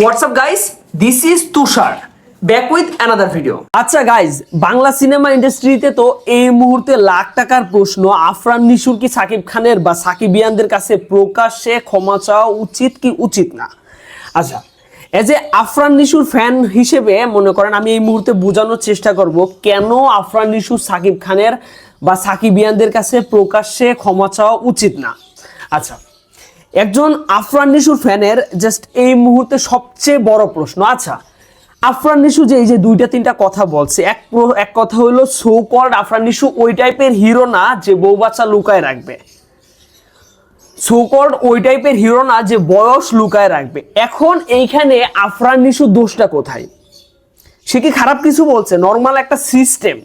WhatsApp guys this is Tushar back with another video আচ্ছা guys Bangla cinema ইন্ডাস্ট্রিতে তো এই মুহূর্তে লাখ টাকার প্রশ্ন। আফরান নিশুর কি সাকিব খানের বা সাকিবিয়ানদের কাছে প্রকাশ্যে ক্ষমা চাওয়া উচিত কি উচিত না? আচ্ছা এজ এ আফরান নিশুর ফ্যান হিসেবে মনে করেন আমি এই মুহূর্তে বোঝানোর চেষ্টা করব, কেন আফরান নিশু সাকিব খানের বা সাকিবিয়ানদের কাছে প্রকাশ্যে ক্ষমা চাওয়া উচিত না? আচ্ছা একজন আফরান নিশুর ফ্যানের জাস্ট এই মুহূর্তে সবচেয়ে বড় প্রশ্ন। আচ্ছা আফরান নিশু যে এই যে দুইটা তিনটা কথা বলছে, এক এক কথা হলো সো কল্ড আফরান নিশু ওই টাইপের হিরো না যে বউ বাচ্চা লুকায় রাখবে। সোকল্ড ওই টাইপের হিরো না যে বয়স লুকায় রাখবে। এখন এইখানে আফরান নিশু দোষটা কোথায়? সে কি খারাপ কিছু বলছে? নর্মাল একটা সিস্টেম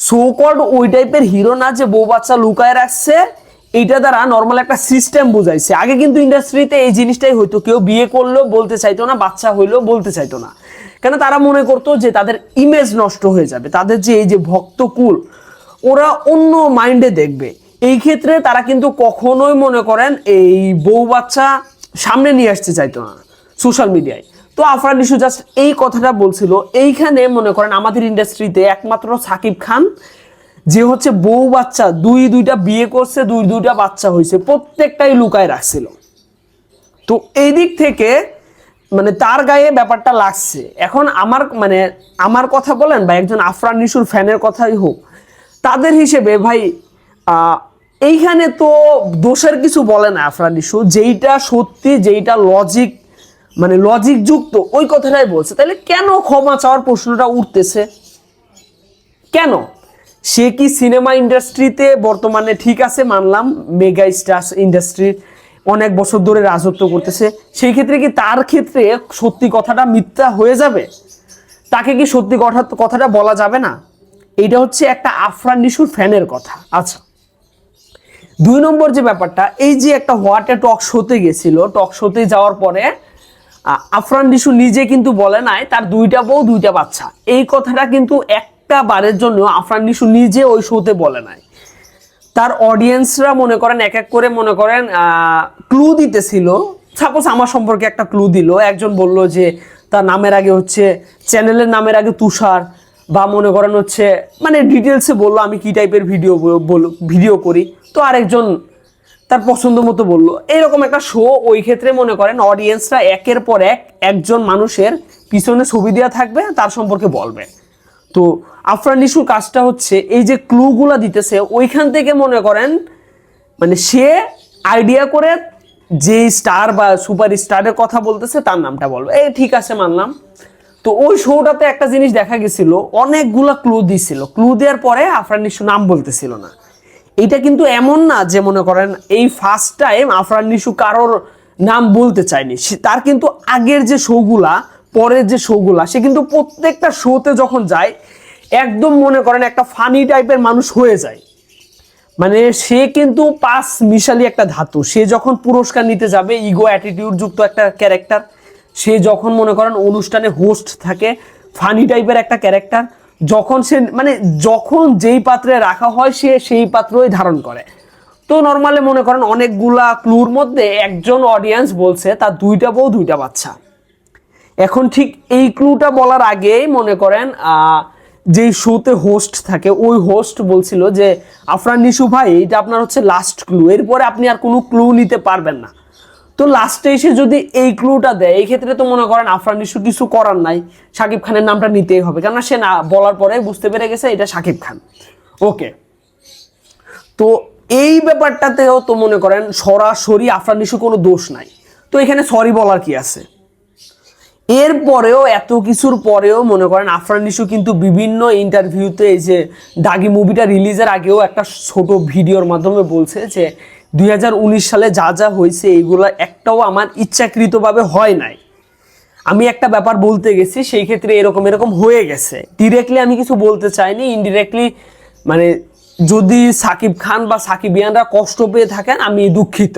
সোকল্ড ওই টাইপের হিরো না যে বউ বাচ্চা লুকায় রাখছে এইটা দ্বারা নর্মাল একটা সিস্টেম বুঝাইছে। আগে কিন্তু ইন্ডাস্ট্রিতে এই জিনিসটাই হইতো, কেউ বিয়ে করলেও বলতে চাইতো না, বাচ্চা হইলেও বলতে চাইতো না। কেন তারা মনে করতো যে তাদের ইমেজ নষ্ট হয়ে যাবে, তাদের যে এই যে ভক্তকুল, ওরা অন্য মাইন্ডে দেখবে। এই ক্ষেত্রে তারা কিন্তু কখনোই মনে করেন এই বউ বাচ্চা সামনে নিয়ে আসতে চাইতো না সোশ্যাল মিডিয়ায় তো আফরান ইস্যু জাস্ট এই কথাটা বলছিল। এইখানে মনে করেন আমাদের ইন্ডাস্ট্রিতে একমাত্র সাকিব খান যে হচ্ছে বউ বাচ্চা, দুই দুইটা বিয়ে করছে, দুই দুইটা বাচ্চা হয়েছে, প্রত্যেকটাই লুকায় রাখছিল। তো এই দিক থেকে মানে তার গায়ে ব্যাপারটা লাগছে। এখন আমার মানে আমার কথা বলেন বা একজন আফরান নিশুর ফ্যানের কথাই হোক, তাদের হিসেবে ভাই এইখানে তো দোষের কিছু বলে না আফরান নিশু। যেইটা সত্যি, যেইটা লজিক মানে লজিক যুক্ত, ওই কথাটাই বলছে। তাহলে কেন ক্ষমা চাওয়ার প্রশ্নটা উঠতেছে? কেন? সে কি সিনেমা ইন্ডাস্ট্রিতে বর্তমানে ঠিক আছে? মানলাম, মেগা স্টার ইন্ডাস্ট্রি অনেক বছর ধরে রাজত্ব করতেছে। সেই ক্ষেত্রে কি তার ক্ষেত্রে সত্যি কথাটা মিথ্যা হয়ে যাবে? তাকে কি সত্যি কথা, কথাটা বলা যাবে না? এটা হচ্ছে একটা আফরান নিশুর ফ্যানের কথা। আচ্ছা দুই নম্বর যে ব্যাপারটা, এই যে একটা হোয়াটে টক শোতে গেছিল, টক শোতে যাওয়ার পরে আফরান নিশু নিজে কিন্তু বলে নাই, তার দুইটা বউ, দুইটা বাচ্চা। এই কথাটা কিন্তু একটা বারের জন্য আফরান নিশু নিজে ওই শোতে বলে নাই। তার অডিয়েন্সরা মনে করেন, এক এক করে মনে করেন ক্লু দিতেছিল। সাপোজ আমার সম্পর্কে একটা ক্লু দিল। একজন বলল যে, তার নামের আগে হচ্ছে চ্যানেলের নামের আগে তুষার। বা মনে করেন হচ্ছে মানে ডিটেলসে বলল, আমি কি টাইপের ভিডিও ভিডিও করি? তো আরেকজন তার পছন্দ মতো বলল। এইরকম একটা শো ওই ক্ষেত্রে মনে করেন অডিয়েন্সরা একের পর এক একজন মানুষের পিছনে ছবি দেওয়া থাকবে, তার সম্পর্কে বলবে। তো আফরান নিশুর কাজটা হচ্ছে এই যে ক্লুগুলা দিতেছে, ওইখান থেকে মনে করেন মানে সে আইডিয়া করে যে স্টার বা সুপার স্টারের কথা বলতেছে, তার নামটা বলবে। এই ঠিক আছে, মানলাম। তো ওই শোটাতে একটা জিনিস দেখা গেছিল, অনেকগুলা ক্লু দিছিল। ক্লু দেওয়ার পরে আফরান নিশু নাম বলতেছিল না। এটা কিন্তু এমন না যে মনে করেন, এই ফার্স্ট টাইম আফরান নিশু কারোর নাম বলতে চায়নি। তার কিন্তু আগের যে শোগুলা পরের যে শোগুলা, সে কিন্তু প্রত্যেকটা শোতে যখন যায়, একদম মনে করেন একটা ফানি টাইপের মানুষ হয়ে যায়। মানে সে কিন্তু পাঁচ মিশালি একটা ধাতু। সে যখন পুরস্কার নিতে যাবে ইগো অ্যাটিটিউড যুক্ত একটা ক্যারেক্টার সে যখন মনে করেন অনুষ্ঠানে হোস্ট থাকে ফানি টাইপের একটা ক্যারেক্টার যখন সে মানে যখন যেই পাত্রে রাখা হয়, সে সেই পাত্রই ধারণ করে। তো নর্মালি মনে করেন অনেকগুলা ক্লুর মধ্যে একজন অডিয়েন্স বলছে, তার দুইটা বউ, দুইটা বাচ্চা। এখন ঠিক এই ক্লুটা বলার আগেই মনে করেন যেই শোতে হোস্ট থাকে, ওই হোস্ট বলছিল যে, আফরান, নিশু ভাই এটা আপনার হচ্ছে লাস্ট ক্লু এরপরে আপনি আর কোনো ক্লু নিতে পারবেন না। তো লাস্টে এসে যদি এই ক্লুটা দেয়, এই ক্ষেত্রে তো মনে করেন আফরান, নিশু কিছু করার নাই, সাকিব খানের নামটা নিতেই হবে, কেননা সে না, বলার পরে বুঝতে পেরে গেছে এটা সাকিব খান। ওকে তো এই ব্যাপারটাতেও তো মনে করেন সরাসরি আফরান, নিশু কোনো দোষ নাই। তো এখানে সরি বলার কি আছে? এরপরেও, এত কিছুর পরেও মনে করেন আফরান নিশু কিন্তু বিভিন্ন ইন্টারভিউতে এই যে দাগি মুভিটা রিলিজের আগেও একটা ছোট ভিডিওর মাধ্যমে বলছে যে দু হাজার উনিশ সালে যা যা হয়েছে এইগুলো একটাও আমার ইচ্ছাকৃতভাবে হয় নাই। আমি একটা ব্যাপার বলতে গেছি, সেই ক্ষেত্রে এরকম এরকম হয়ে গেছে। ডিরেক্টলি আমি কিছু বলতে চাইনি ইনডিরেক্টলি মানে যদি সাকিব খান বা সাকিবিয়ানরা কষ্ট পেয়ে থাকেন, আমি দুঃখিত।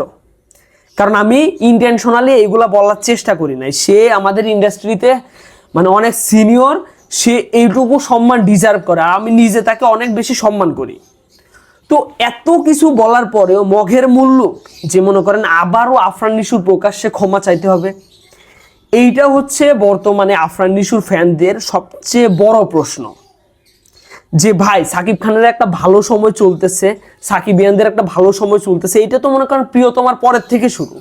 কারণ আমি ইন্টেনশনালি এইগুলা বলার চেষ্টা করি নাই। সে আমাদের ইন্ডাস্ট্রিতে মানে অনেক সিনিয়র সে এইটুকু সম্মান ডিজার্ভ করে। আমি নিজে তাকে অনেক বেশি সম্মান করি। তো এত কিছু বলার পরেও মঘের মূল্য যে মনে করেন আবারও আফরান নিশুর প্রকাশ্যে ক্ষমা চাইতে হবে, এইটা হচ্ছে বর্তমানে আফরান নিশুর ফ্যানদের সবচেয়ে বড় প্রশ্ন। যে ভাই, সাকিব খানের একটা ভালো সময় চলতেছে, সাকিব ইয়ানদের একটা ভালো সময় চলতেছে, এইটা তো মনে করেন প্রিয়তমার পরের থেকে শুরু।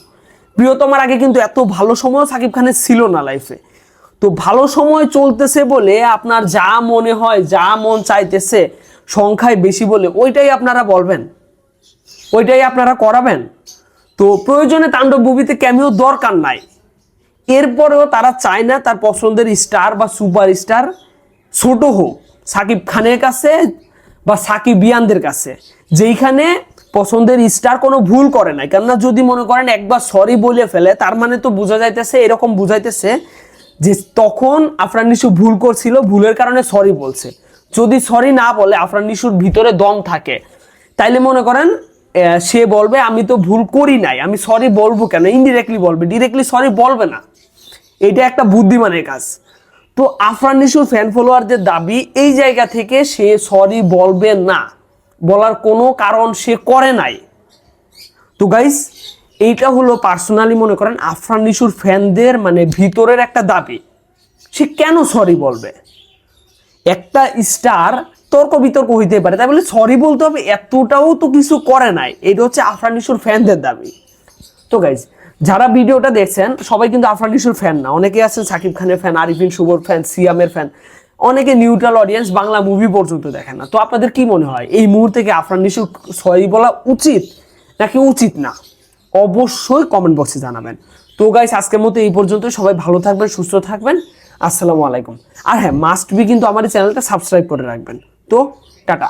প্রিয়তমার আগে কিন্তু এত ভালো সময়ও সাকিব খানের ছিল না লাইফে তো ভালো সময় চলতেছে বলে আপনার যা মনে হয়, যা মন চাইতেছে, সংখ্যায় বেশি বলে, ওইটাই আপনারা বলবেন? ওইটাই আপনারা করাবেন? তো প্রয়োজনে তাণ্ডব মুভিতে ক্যামিও দরকার নাই। এরপরেও তারা চায় না তার পছন্দের স্টার বা সুপার স্টার ছোট হোক। সাকিব খানের কাছে বা সাকিব বিয়ানদের কাছে, যেইখানে পছন্দের স্টার কোনো ভুল করে নাই। কেননা যদি মনে করেন একবার সরি বলে ফেলে, তার মানে তো বোঝা যাইতেছে, এরকম বুঝাইতেছে যে তখন আফরান নিশু ভুল করছিল, ভুলের কারণে সরি বলছে। যদি সরি না বলে, আফরান নিশুর ভিতরে দম থাকে। তাইলে মনে করেন সে বলবে, আমি তো ভুল করি নাই, আমি সরি বলব কেন? ইনডিরেক্টলি বলবে ডিরেক্টলি সরি বলবে না। এটা একটা বুদ্ধিমানের কাজ। তো আফরান নিশুর ফ্যান ফলোয়ারদের দাবি, এই জায়গা থেকে সে সরি বলবে না। বলার কোনো কারণ সে করে নাই। তো গাইস এইটা হলো পার্সোনালি মনে করেন আফরান নিশুর ফ্যানদের মানে ভিতরের একটা দাবি। সে কেন সরি বলবে? একটা স্টার তর্ক বিতর্ক হইতে পারে, তাই বলে সরি বলতে হবে, এতটাও তো কিছু করে নাই। এটা হচ্ছে আফরান নিশুর ফ্যানদের দাবি। তো গাইজ যারা ভিডিওটা দেখছেন, সবাই কিন্তু আফরান নিশুর ফ্যান না। অনেকে আছেন সাকিব খানের ফ্যান আরিফিন শুভর ফ্যান সিয়ামের ফ্যান অনেকে নিউট্রাল অডিয়েন্স বাংলা মুভি পর্যন্ত দেখেন না। তো আপনাদের কি মনে হয়, এই মুহূর্তে কি আফরান সরি বলা উচিত, নাকি উচিত না? অবশ্যই কমেন্ট বক্সে জানাবেন। তো গাইস আজকের মতো এই পর্যন্ত সবাই ভালো থাকবেন, সুস্থ থাকবেন। আসসালামু আলাইকুম। আর হ্যাঁ মাস্ট বি কিন্তু আমার চ্যানেলটা সাবস্ক্রাইব করে রাখবেন। তো টাটা।